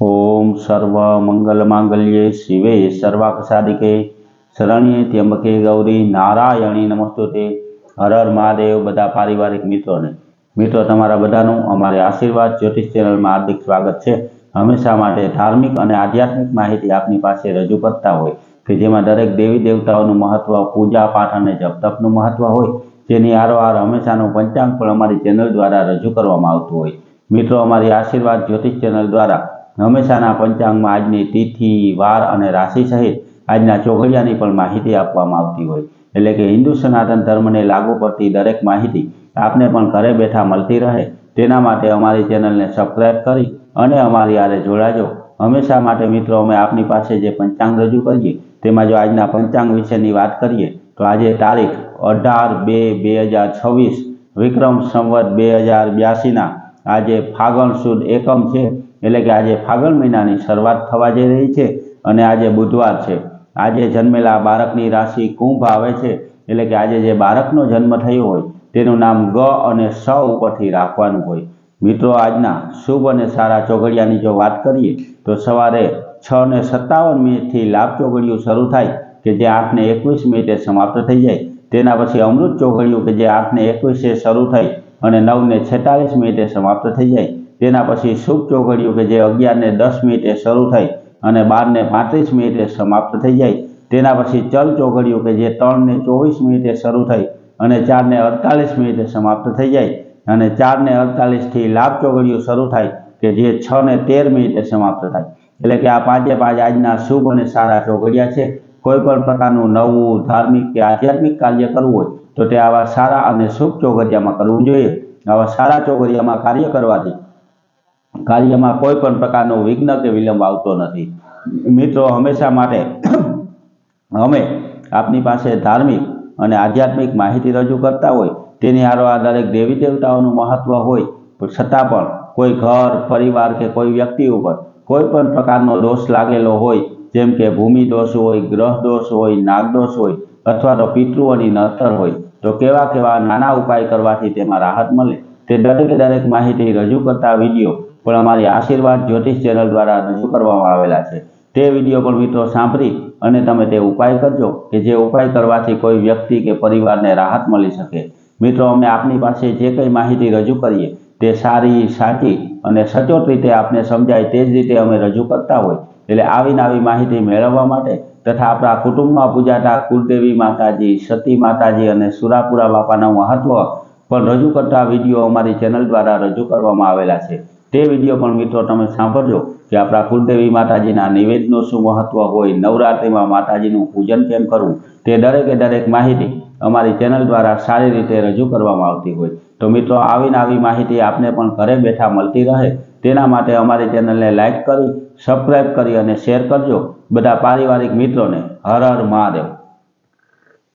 ઓમ સર્વ મંગલ માંગલ્યે શિવે સર્વાકસાદિકે શરણ્યે ત્યંબકે ગૌરી નારાયણી નમસ્તુતે હર હર મહાદેવ બધા પારિવારિક મિત્રોને। મિત્રો, તમારા બધાનું અમારે આશીર્વાદ જ્યોતિષ ચેનલમાં હાર્દિક સ્વાગત છે। હંમેશા માટે ધાર્મિક અને આધ્યાત્મિક માહિતી આપની પાસે રજૂ કરતા હોય કે જેમાં દરેક દેવી દેવતાઓનું મહત્વ, પૂજા પાઠ અને જપ તપનું મહત્વ હોય, જેની આરોહાર હંમેશાનું પંચાંગ પણ અમારી ચેનલ દ્વારા રજૂ કરવામાં આવતું હોય. મિત્રો, અમારી આશીર્વાદ જ્યોતિષ ચેનલ દ્વારા હંમેશાના પંચાંગમાં આજની તિથિ, વાર અને રાશિ સહિત આજના ચોઘડિયાની પણ માહિતી આપવામાં આવતી હોય. એટલે કે હિન્દુ સનાતન ધર્મને લાગુ પડતી દરેક માહિતી આપને પણ ઘરે બેઠા મળતી રહે. તેના માટે અમારી ચેનલને સબસ્ક્રાઈબ કરી અને અમારી આરે જોડાજો. હંમેશા માટે મિત્રો, અમે આપની પાસે જે પંચાંગ રજૂ કરીએ, તેમાં જો આજના પંચાંગ વિશેની વાત કરીએ, તો આજે તારીખ અઢાર બે બે હજાર છવ્વીસ, વિક્રમ સંવત બે હજાર બ્યાસીના આજે ફાગણ સુદ એકમ છે. એટલે કે આજે ફાગણ મહિનાની શરૂઆત થવા જઈ રહી છે અને આજે બુધવાર છે. આજે જન્મેલા બાળકની રાશિ કુંભ આવે છે. એટલે કે આજે જે બાળકનો જન્મ થયો હોય, તેનું નામ ગ અને સ ઉપરથી રાખવાનું હોય. મિત્રો, આજના શુભ અને સારા ચોઘડિયાની જો વાત કરીએ, તો સવારે છ ને સત્તાવન મિનિટથી લાભ ચોઘડિયું શરૂ થાય કે જે આઠને એકવીસ મિનિટે સમાપ્ત થઈ જાય. તેના પછી અમૃત ચોઘડિયું કે જે આઠને એકવીસે શરૂ થાય અને નવને છેતાલીસ મિનિટે સમાપ્ત થઈ જાય. તેના પછી શુભ ચોઘડિયું કે જે અગિયારને દસ મિનિટે શરૂ થઈ અને બારને પાંત્રીસ મિનિટે સમાપ્ત થઈ જાય. તેના પછી ચલ ચોઘડિયું કે જે ત્રણને ચોવીસ મિનિટે શરૂ થઈ અને ચારને અડતાલીસ મિનિટે સમાપ્ત થઈ જાય. અને ચારને અડતાલીસથી લાભ ચોઘડિયું શરૂ થાય કે જે છ ને તેર મિનિટે સમાપ્ત થાય. એટલે કે આ પાંચે પાંચ આજના શુભ અને સારા ચોઘડિયા છે. કોઈ પણ પ્રકારનું નવું ધાર્મિક કે આધ્યાત્મિક કાર્ય કરવું હોય તો તે આવા સારા અને શુભ ચોઘડિયામાં કરવું જોઈએ. આવા સારા ચોઘડિયામાં કાર્ય કરવાથી કાર્યમાં કોઈ પણ પ્રકારનો વિઘ્ન કે વિલંબ આવતો નથી. મિત્રો, હંમેશા માટે અમે આપની પાસે ધાર્મિક અને આધ્યાત્મિક માહિતી રજૂ કરતા હોય, તેની હારો દરેક દેવી દેવતાઓનું મહત્વ હોય છતાં પણ કોઈ ઘર, પરિવાર કે કોઈ વ્યક્તિ ઉપર કોઈ પણ પ્રકારનો દોષ લાગેલો હોય, જેમ કે ભૂમિ દોષ હોય, ગ્રહ દોષ હોય નાગદોષ હોય, અથવા તો પિતૃઓની નતર હોય, તો કેવા કેવા નાના ઉપાય કરવાથી તેમાં રાહત મળે, તે દરેકે દરેક માહિતી રજૂ કરતા વીડિયો પણ અમારી આશીર્વાદ જ્યોતિષ ચેનલ દ્વારા રજૂ કરવામાં આવેલા છે. તે વીડિયો પણ મિત્રો સાંભળી અને તમે તે ઉપાય કરજો કે જે ઉપાય કરવાથી કોઈ વ્યક્તિ કે પરિવારને રાહત મળી શકે. મિત્રો, અમે આપની પાસે જે કંઈ માહિતી રજૂ કરીએ તે સારી, સાચી અને સચોટ રીતે આપને સમજાય તે જ રીતે અમે રજૂ કરતા હોય. એટલે આવીને આવી માહિતી મેળવવા માટે તથા આપણા કુટુંબમાં પૂજાતા કુલદેવી માતાજી, સતી માતાજી અને સુરાપુરા બાપાના મહત્વ પણ રજૂ કરતા વીડિયો અમારી ચેનલ દ્વારા રજૂ કરવામાં આવેલા છે. તે વીડિયો પણ મિત્રો તમે સાંભળજો કે આપણા કુલદેવી માતાજીના નિવેદનું શું મહત્વ હોય, નવરાત્રિમાં માતાજીનું પૂજન કેમ કરવું, તે દરેકે દરેક માહિતી અમારી ચેનલ દ્વારા સારી રીતે રજૂ કરવામાં આવતી હોય. તો મિત્રો આવીને આવી માહિતી આપને પણ ઘરે બેઠા મળતી રહે. તેના માટે અમારી ચેનલને લાઇક કરી સબસ્ક્રાઈબ કરી અને શેર કરજો. બધા પારિવારિક મિત્રોને હર હર મહાદેવ.